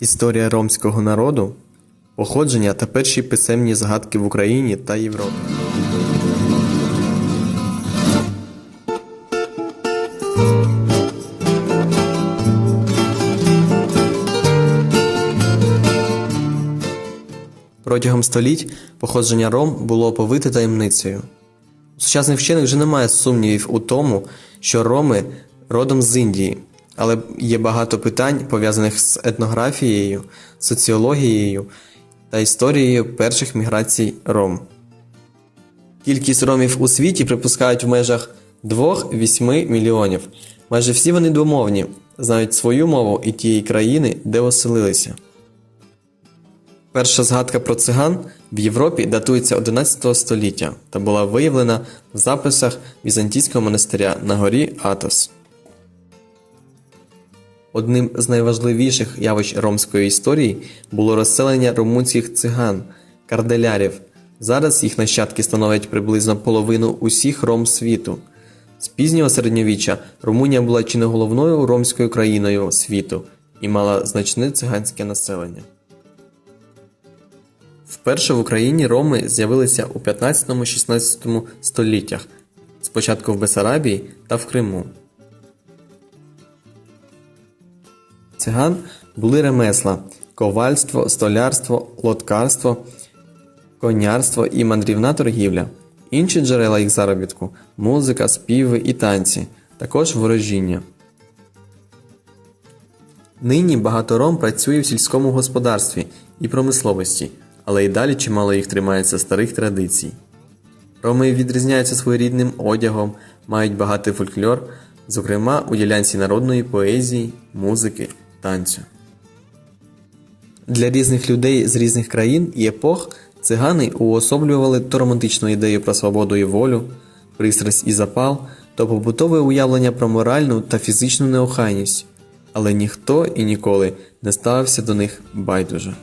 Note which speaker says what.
Speaker 1: Історія ромського народу, походження та перші писемні згадки в Україні та Європі. Протягом століть походження ром було оповите таємницею. У сучасних вчених вже немає сумнівів у тому, що роми родом з Індії, але є багато питань, пов'язаних з етнографією, соціологією та історією перших міграцій ром. Кількість ромів у світі припускають в межах 2-8 мільйонів. Майже всі вони двомовні, знають свою мову і тієї країни, де оселилися. Перша згадка про циган в Європі датується 11 століття та була виявлена в записах візантійського монастиря на горі Атос. Одним з найважливіших явищ ромської історії було розселення румунських циган карделярів. Зараз їх нащадки становлять приблизно половину усіх ром світу. З пізнього середньовіччя Румунія була чи не головною ромською країною світу і мала значне циганське населення. Вперше в Україні роми з'явилися у 15-16 століттях, спочатку в Бесарабії та в Криму. Циган були ремесла ковальство, столярство, лоткарство, конярство і мандрівна торгівля. Інші джерела їх заробітку музика, співи і танці, також ворожіння. Нині багато ром працює в сільському господарстві і промисловості, але й далі чимало їх тримається старих традицій. Роми відрізняються своєрідним одягом, мають багатий фольклор, зокрема у ділянці народної поезії, музики, танцю. Для різних людей з різних країн і епох цигани уособлювали то романтичну ідею про свободу і волю, пристрасть і запал, то побутове уявлення про моральну та фізичну неохайність, але ніхто і ніколи не ставився до них байдуже.